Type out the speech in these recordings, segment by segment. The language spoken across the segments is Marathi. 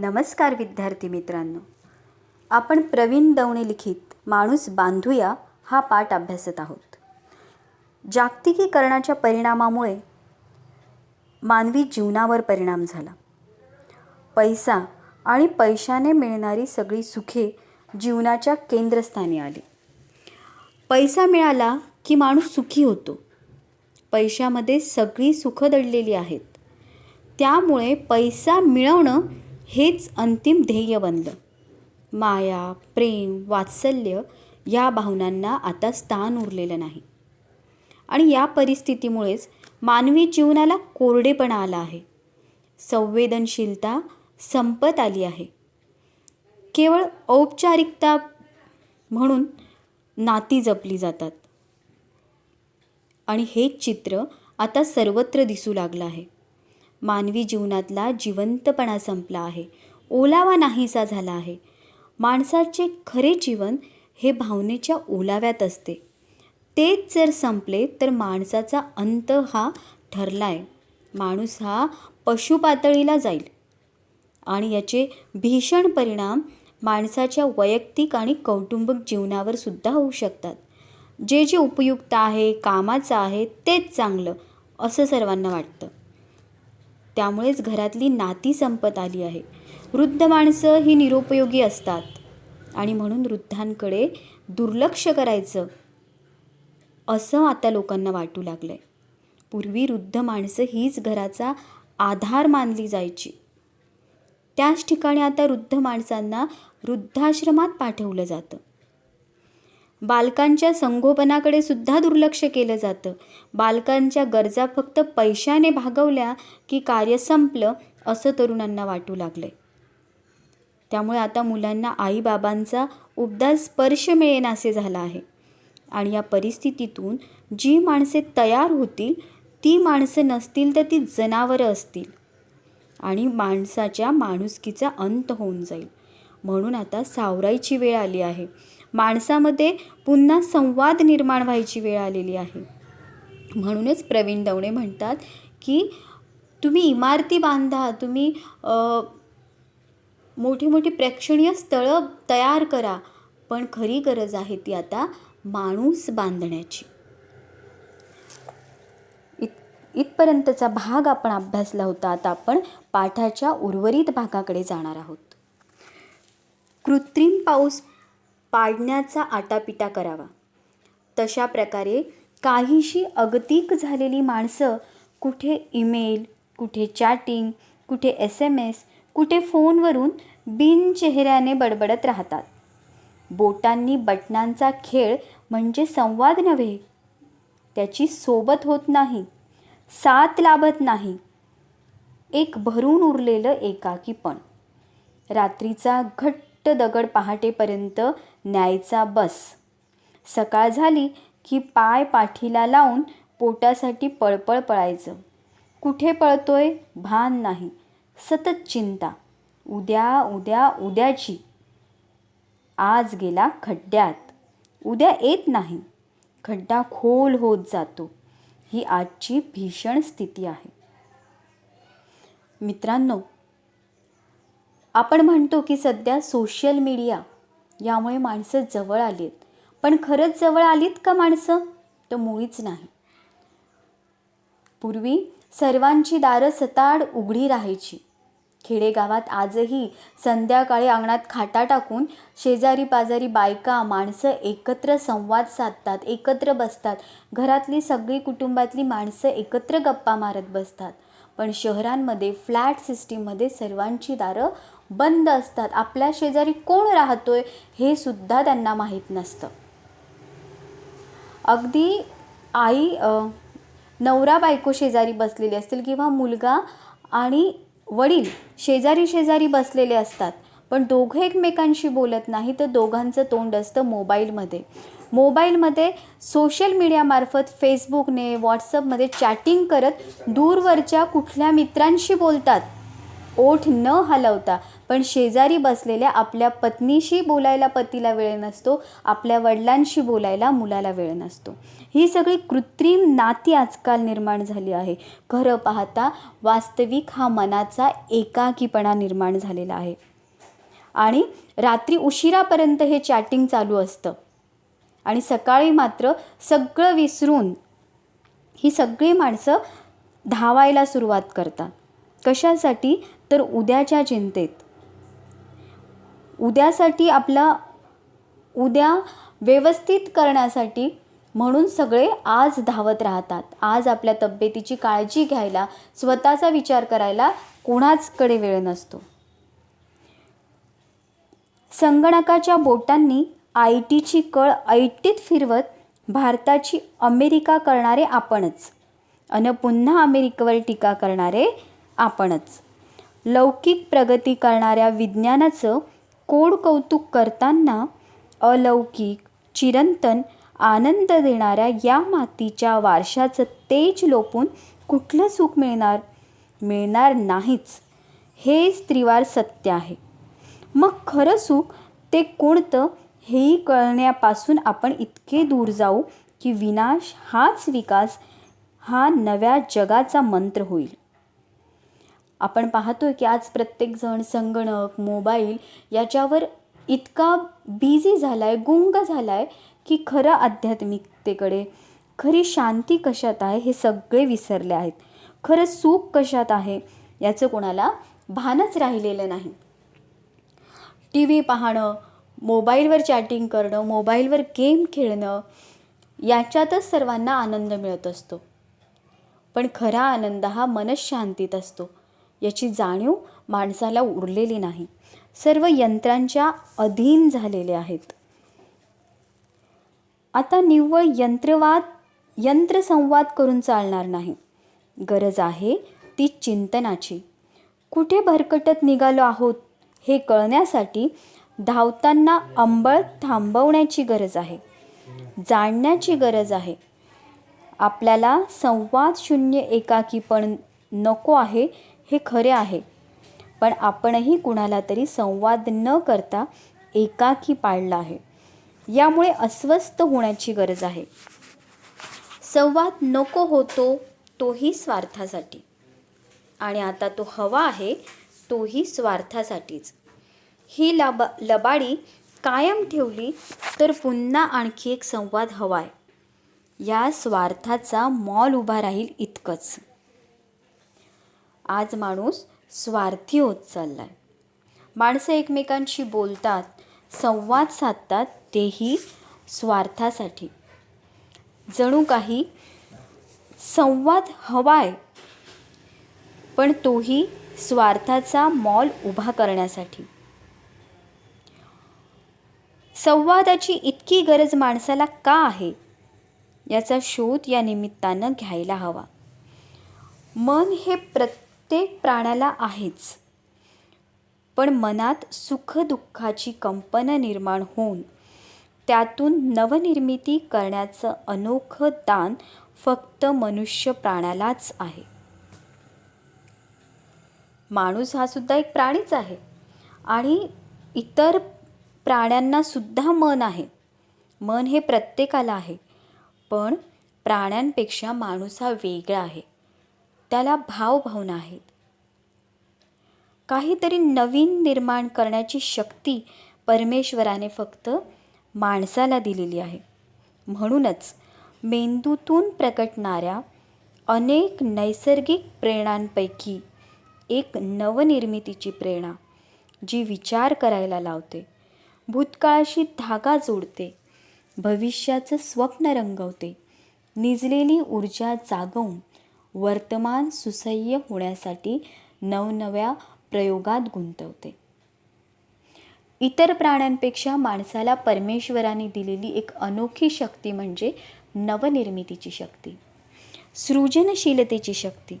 नमस्कार विद्यार्थी मित्रांनो. आपण प्रवीण दवणे लिखित माणूस बांधूया हा पाठ अभ्यासत आहोत. जागतिकीकरणाच्या परिणामामुळे मानवी जीवनावर परिणाम झाला. पैसा आणि पैशाने मिळणारी सगळी सुखे जीवनाच्या केंद्रस्थानी आली. पैसा मिळाला की माणूस सुखी होतो. पैशामध्ये सगळी सुखं दडलेली आहेत. त्यामुळे पैसा मिळवणं हेच अंतिम ध्येय बनलं. माया प्रेम वात्सल्य या भावनांना आता स्थान उरलेलं नाही. आणि या परिस्थितीमुळेच मानवी जीवनाला कोरडेपणा आला आहे. संवेदनशीलता संपत आली आहे. केवळ औपचारिकता म्हणून नाती जपली जातात. आणि हेच चित्र आता सर्वत्र दिसू लागलं आहे. मानवी जीवनातला जिवंतपणा संपला आहे. ओलावा नाहीसा झाला आहे. माणसाचे खरे जीवन हे भावनेच्या ओलाव्यात असते. तेच जर संपले तर माणसाचा अंत हा ठरला आहे माणूस हा पशुपातळीला जाईल. आणि याचे भीषण परिणाम माणसाच्या वैयक्तिक आणि कौटुंबिक जीवनावर सुद्धा होऊ शकतात. जे जे उपयुक्त आहे कामाचं आहे तेच चांगलं असं सर्वांना वाटतं. त्यामुळेच घरातली नाती संपत आली आहे. वृद्ध माणसं ही निरुपयोगी असतात. आणि म्हणून वृद्धांकडे दुर्लक्ष करायचं असं आता लोकांना वाटू लागलं आहे पूर्वी वृद्ध माणसं हीच घराचा आधार मानली जायची. त्याच ठिकाणी आता वृद्ध माणसांना वृद्धाश्रमात पाठवलं जातं. बालकांच्या संगोपनाकडे सुद्धा दुर्लक्ष केलं जातं. बालकांच्या गरजा फक्त पैशाने भागवल्या की कार्य संपलं असं तरुणांना वाटू लागलंय. त्यामुळे आता मुलांना आईबाबांचा उबदार स्पर्श मिळेनासे झाला आहे. आणि या परिस्थितीतून जी माणसे तयार होतील ती माणसं नसतील तर ती जनावरं असतील. आणि माणसाच्या माणुसकीचा अंत होऊन जाईल. म्हणून आता सावरायची वेळ आली आहे. माणसामध्ये पुन्हा संवाद निर्माण व्हायची वेळ आलेली आहे. म्हणूनच प्रवीण दवणे म्हणतात की तुम्ही इमारती बांधा तुम्ही मोठी मोठी प्रेक्षणीय स्थळं तयार करा पण खरी गरज आहे ती आता माणूस बांधण्याची. इत इथपर्यंतचा भाग आपण अभ्यासला होता आता आपण पाठाच्या उर्वरित भागाकडे जाणार आहोत. कृत्रिम पाऊस पाडण्याचा आटापिटा करावा. तशा प्रकारे काहीशी अगतिक झालेली माणसं कुठे ईमेल कुठे चॅटिंग कुठे एस एम एस कुठे फोनवरून बिनचेहऱ्याने बडबडत राहतात. बोटांनी बटनांचा खेळ म्हणजे संवाद नव्हे. त्याची सोबत होत नाही साथ लाभत नाही. एक भरून उरलेलं एकाकीपण. रात्रीचा घट्ट दगड पहाटेपर्यंत न्यायचा बस. सकाळ झाली की पाय पाठीला लावून पोटासाठी पळपळ पळायचं. कुठे पळतोय? भान नाही. सतत चिंता. उद्या उद्या उद्याची. आज गेला खड्ड्यात. उद्या येत नाही. खड्डा खोल होत जातो. ही आजची भीषण स्थिती आहे. मित्रांनो आपण म्हणतो की सध्या सोशल मीडिया यामुळे माणसं जवळ आली आहेत पण खरंच जवळ आलीत का माणसं? तर मुळीच नाही. पूर्वी सर्वांची दारं सताड उघडी राहायची. खेडेगावात आजही संध्याकाळी अंगणात खाटा टाकून शेजारी पाजारी बायका माणसं एकत्र संवाद साधतात एकत्र बसतात. घरातली सगळी कुटुंबातली माणसं एकत्र गप्पा मारत बसतात. पण शहरांमध्ये फ्लॅट सिस्टीममध्ये सर्वांची दारं बंद असतात. आपल्या शेजारी कोण राहतोय हे सुद्धा त्यांना माहीत नसतं. अगदी आई नवरा बायको शेजारी बसलेली असतील किंवा मुलगा आणि वडील शेजारी शेजारी बसलेले असतात. पण दोघं एकमेकांशी बोलत नाही तर दोघांचं तोंड असतं मोबाईलमध्ये. मोबाईलमध्ये सोशल मीडियामार्फत फेसबुकने व्हॉट्सअपमध्ये चॅटिंग करत दूरवरच्या कुठल्या मित्रांशी बोलतात ओठ न हलवता. पण शेजारी बसलेल्या आपल्या पत्नीशी बोलायला पतीला वेळ नसतो आपल्या वडिलांशी बोलायला मुलाला वेळ नसतो. ही सगळी कृत्रिम नाती आजकाल निर्माण झाली आहे. खरं पाहता वास्तविक हा मनाचा एकाकीपणा निर्माण झालेला आहे. आणि रात्री उशिरापर्यंत हे चॅटिंग चालू असतं. आणि सकाळी मात्र सगळं विसरून ही सगळी माणसं धावायला सुरुवात करतात. कशासाठी? तर उद्याच्या चिंतेत. उद्यासाठी आपला उद्या व्यवस्थित करण्यासाठी म्हणून सगळे आज धावत राहतात. आज आपल्या तब्येतीची काळजी घ्यायला स्वतःचा विचार करायला कोणाचकडे वेळ नसतो. संगणकाच्या बोटांनी आय टीची कळ ऐटीत फिरवत भारताची अमेरिका करणारे आपणच अन पुन्हा अमेरिकेवर टीका करणारे आपणच. लौकिक प्रगती करणाऱ्या विज्ञानाचं कोड कौतुक करताना अलौकिक चिरंतन आनंद देणाऱ्या या मातीच्या वारशाचं तेज लोपून कुठलं सुख मिळणार? मिळणार नाहीच. हे त्रिवार सत्य आहे. मग खरं सुख ते कोणतं हेही कळण्यापासून आपण इतके दूर जाऊ की विनाश हाच विकास हा नव्या जगाचा मंत्र होईल. आपण पाहतोय की आज प्रत्येकजण संगणक मोबाईल याच्यावर इतका बिझी झाला आहे गुंग झाला आहे की खरं आध्यात्मिकतेकडे खरी शांती कशात आहे हे सगळे विसरले आहेत. खरं सुख कशात आहे याचं कोणाला भानच राहिलेलं नाही. टी व्ही पाहणं मोबाईलवर चॅटिंग करणं मोबाईलवर गेम खेळणं याच्यातच सर्वांना आनंद मिळत असतो. पण खरा आनंद हा मनशांतीत असतो. याची जाणीव माणसाला उरलेली नाही. सर्व यंत्रांच्या अधीन झालेले आहेत. आता निव्वळ यंत्रवाद यंत्रसंवाद करून चालणार नाही. गरज आहे ती चिंतनाची. कुठे भरकटत निघालो आहोत? हे कळण्यासाठी धावताना अंबळ थांबवण्याची गरज आहे. जाणण्याची गरज आहे. आपल्याला संवाद शून्य एकाकीपण नको आहे हे खरे आहे. पण आपणही कुणाला तरी संवाद न करता एकाकी पाळला आहे. यामुळे अस्वस्थ होण्याची गरज आहे. संवाद नको होतो तोही स्वार्थासाठी. आणि आता तो हवा आहे तोही स्वार्थासाठीच. ही लबा लबाडी कायम ठेवली तर पुन्हा आणखी एक संवाद हवा आहे या स्वार्थाचा मॉल उभा राहील इतकंच. आज माणूस स्वार्थी होत चालला आहे माणसं एकमेकांशी बोलतात संवाद साधतात तेही स्वार्थासाठी. जणू काही संवाद हवाय पण तोही स्वार्थाचा मॉल उभा करण्यासाठी. संवादाची इतकी गरज माणसाला का आहे? याचा शोध या निमित्तानं घ्यायला हवा. मन हे प्रत्येक प्राण्याला आहेच. पण मनात सुखदुःखाची कंपनं निर्माण होऊन त्यातून नवनिर्मिती करण्याचं अनोखं दान फक्त मनुष्य प्राण्यालाच आहे. माणूस हा सुद्धा एक प्राणीच आहे. आणि इतर प्राण्यांना सुद्धा मन आहे. मन हे प्रत्येकाला आहे. पण प्राण्यांपेक्षा माणूस हा वेगळा आहे. त्याला भावभावना आहेत. काहीतरी नवीन निर्माण करण्याची शक्ती परमेश्वराने फक्त माणसाला दिलेली आहे. म्हणूनच मेंदूतून प्रकटणाऱ्या अनेक नैसर्गिक प्रेरणांपैकी एक नवनिर्मितीची प्रेरणा जी विचार करायला लावते भूतकाळाशी धागा जोडते भविष्याचं स्वप्न रंगवते निजलेली ऊर्जा जागवून वर्तमान सुसह्य होण्यासाठी नवनव्या प्रयोगात गुंतवते. इतर प्राण्यांपेक्षा माणसाला परमेश्वराने दिलेली एक अनोखी शक्ती म्हणजे नवनिर्मितीची शक्ती सृजनशीलतेची शक्ती.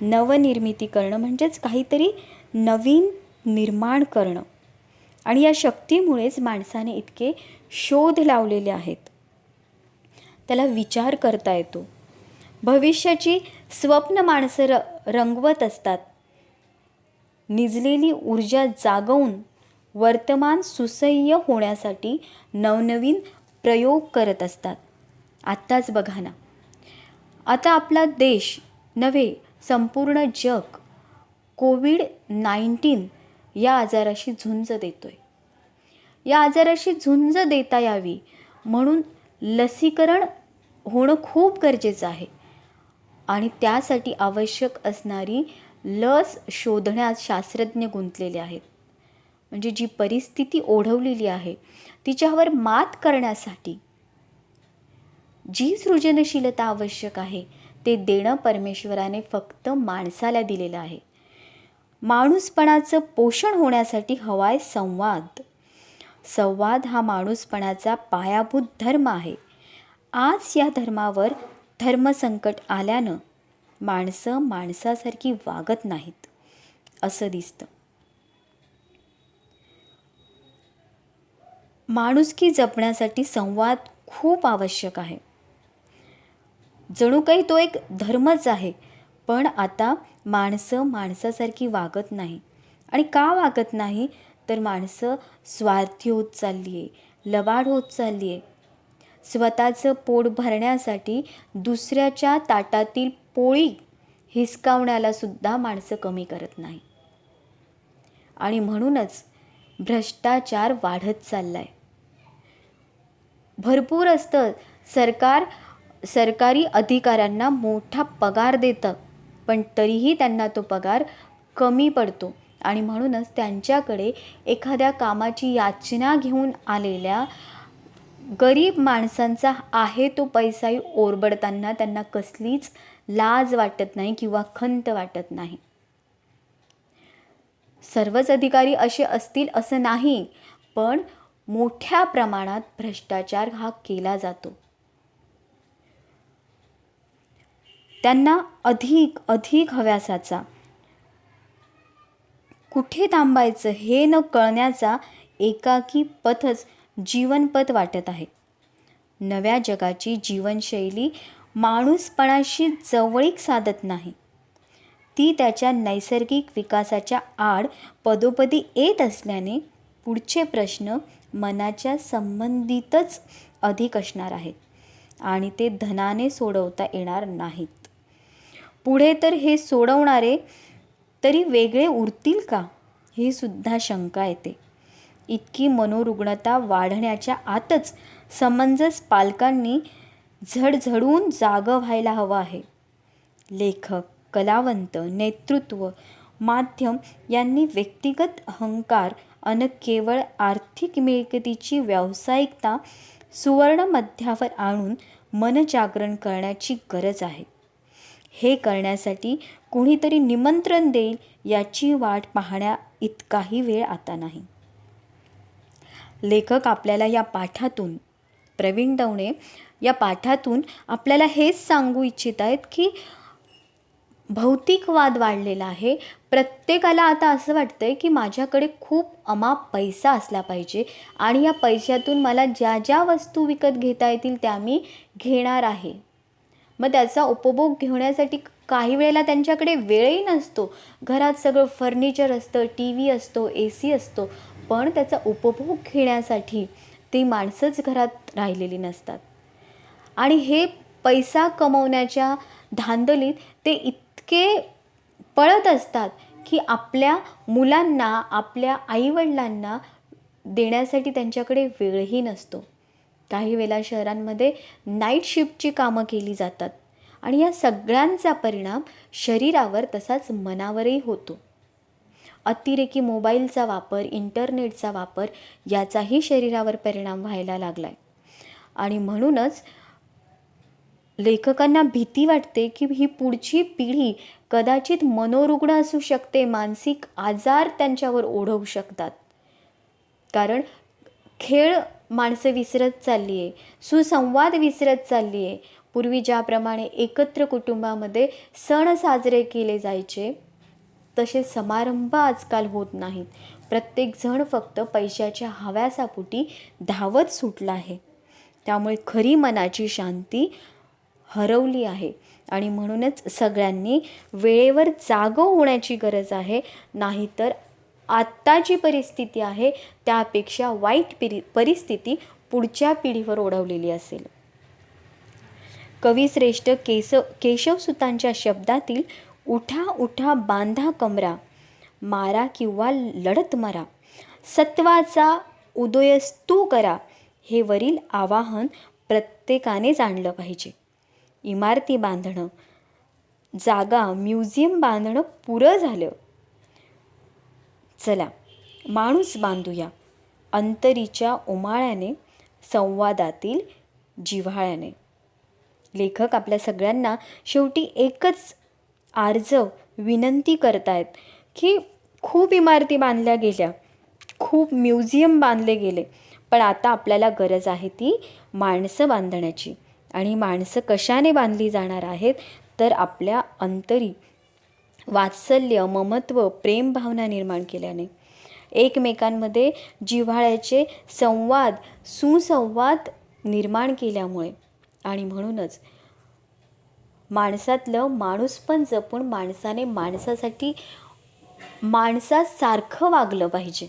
नवनिर्मिती करणं म्हणजेच काहीतरी नवीन निर्माण करणं. आणि या शक्तीमुळेच माणसाने इतके शोध लावलेले आहेत. त्याला विचार करता येतो. भविष्याची स्वप्न माणसं र रंगवत असतात. निजलेली ऊर्जा जागवून वर्तमान सुसह्य होण्यासाठी नवनवीन प्रयोग करत असतात. आत्ताच बघा ना. आता आपला देश नव्हे संपूर्ण जग कोविड नाईन्टीन या आजाराशी झुंज देतो आहे या आजाराशी झुंज देता यावी म्हणून लसीकरण होणं खूप गरजेचं आहे. आणि त्यासाठी आवश्यक असणारी लस शोधण्यात शास्त्रज्ञ गुंतलेले आहेत. म्हणजे जी परिस्थिती ओढवलेली आहे तिच्यावर मात करण्यासाठी जी सृजनशीलता आवश्यक आहे ते देणं परमेश्वराने फक्त माणसाला दिलेलं आहे. माणूसपणाचं पोषण होण्यासाठी हवाय संवाद. संवाद हा माणूसपणाचा पायाभूत धर्म आहे. आज या धर्मावर धर्मसंकट आल्यानं माणसं माणसासारखी वागत नाहीत असं दिसतं. माणुसकी जपण्यासाठी संवाद खूप आवश्यक आहे. जणू काही तो एक धर्मच आहे पण आता माणसं माणसासारखी वागत नाही. आणि का वागत नाही? तर माणसं स्वार्थी होत चालली आहे लबाड होत चालली आहे स्वतःचं पोट भरण्यासाठी दुसऱ्याच्या ताटातील पोळी हिसकावण्याला सुद्धा माणसं कमी करत नाही. आणि म्हणूनच भ्रष्टाचार वाढत चालला आहे भरपूर असतं. सरकार सरकारी अधिकाऱ्यांना मोठा पगार देतं पण तरीही त्यांना तो पगार कमी पडतो. आणि म्हणूनच त्यांच्याकडे एखाद्या कामाची याचना घेऊन आलेल्या गरीब माणसांचा आहे तो पैसाही ओरबडताना त्यांना कसलीच लाज वाटत नाही किंवा खंत वाटत नाही. सर्वच अधिकारी असे असतील असं नाही पण मोठ्या प्रमाणात भ्रष्टाचार हा केला जातो. त्यांना अधिक अधिक हव्यासाचा. कुठे थांबायचं हे न कळण्याचा एकाकी पथच जीवनपथ वाटत आहे. नव्या जगाची जीवनशैली माणूसपणाशी जवळीक साधत नाही. ती त्याच्या नैसर्गिक विकासाच्या आड पदोपदी येत असल्याने पुढचे प्रश्न मनाच्या संबंधितच अधिक असणार आहेत आणि ते धनाने सोडवता येणार नाहीत. पुढे तर हे सोडवणारे तरी वेगळे उरतील का? ही सुद्धा शंका येते. इतकी मनोरुग्णता वाढण्याच्या आतच समंजस पालकांनी झडझडून जागं व्हायला हवं आहे. लेखक कलावंत नेतृत्व माध्यम यांनी व्यक्तिगत अहंकार अन केवळ आर्थिक मिळकतीची व्यावसायिकता सुवर्ण मध्यावर आणून मनजागरण करण्याची गरज आहे. हे करण्यासाठी कुणीतरी निमंत्रण देईल याची वाट पाहण्या इतकाही वेळ आता नाही. लेखक आपल्याला या पाठातून प्रवीण दवणे या पाठातून आपल्याला हेच सांगू इच्छित आहेत की भौतिकवाद वाढलेला आहे. प्रत्येकाला आता असं वाटतं आहे की माझ्याकडे खूप अमाप पैसा असला पाहिजे आणि या पैशातून मला ज्या ज्या वस्तू विकत घेता येतील त्या मी घेणार आहे. मग त्याचा उपभोग घेण्यासाठी काही वेळेला त्यांच्याकडे वेळही नसतो. घरात सगळं फर्निचर असतं टी व्ही असतो ए सी असतो. पण त्याचा उपभोग घेण्यासाठी ती माणसंच घरात राहिलेली नसतात. आणि हे पैसा कमवण्याच्या धांदलीत ते इतके पळत असतात की आपल्या मुलांना आपल्या आईवडिलांना देण्यासाठी त्यांच्याकडे वेळही नसतो. काही वेळा शहरांमध्ये नाईट शिफ्टची कामं केली जातात. आणि या सगळ्यांचा परिणाम शरीरावर तसाच मनावरही होतो. अतिरेकी मोबाईलचा वापर इंटरनेटचा वापर याचाही शरीरावर परिणाम व्हायला लागला आहे आणि म्हणूनच लेखकांना भीती वाटते की ही पुढची पिढी कदाचित मनोरुग्ण असू शकते मानसिक आजार त्यांच्यावर ओढवू शकतात. कारण खेळ माणसं विसरत चालली आहे सुसंवाद विसरत चालली आहे पूर्वी ज्याप्रमाणे एकत्र कुटुंबामध्ये सण साजरे केले जायचे तसे समारंभ आजकाल होत नाहीत. प्रत्येकजण फक्त पैशाच्या हव्यासापोटी धावत सुटला आहे. त्यामुळे खरी मनाची शांती हरवली आहे. आणि म्हणूनच सगळ्यांनी वेळेवर जागं होण्याची गरज आहे. नाहीतर आत्ता जी परिस्थिती आहे त्यापेक्षा वाईट पिरी परिस्थिती पुढच्या पिढीवर ओढवलेली असेल. कविश्रेष्ठ केस केशवसुतांच्या शब्दातील उठा उठा बांधा कमरा मारा किंवा लढत मरा सत्वाचा उदयस्तू करा हे वरील आवाहन प्रत्येकाने जाणलं पाहिजे. इमारती बांधणं जागा म्युझियम बांधणं पुरं झालं. चला माणूस बांधूया. अंतरीच्या उमाळ्याने संवादातील जिव्हाळ्याने. लेखक आपल्या सगळ्यांना शेवटी एकच आर्जव विनंती करतायत की खूप इमारती बांधल्या गेल्या खूप म्युझियम बांधले गेले पण आता आपल्याला गरज आहे ती माणसं बांधण्याची. आणि माणसं कशाने बांधली जाणार आहेत तर आपल्या अंतरी वात्सल्य ममत्व प्रेम भावना निर्माण केल्याने. एकमेकांमध्ये जिव्हाळ्याचे संवाद सुसंवाद निर्माण केल्यामुळे. आणि म्हणूनच माणसातलं माणूस पण जपून माणसाने माणसासाठी माणसासारखं वागलं पाहिजे.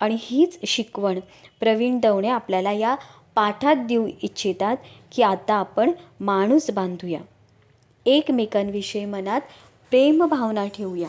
आणि हीच शिकवण प्रवीण दवणे आपल्याला या पाठात देऊ इच्छितात की आता आपण माणूस बांधूया. एकमेकांविषयी मनात प्रेमभावना ठेवूया.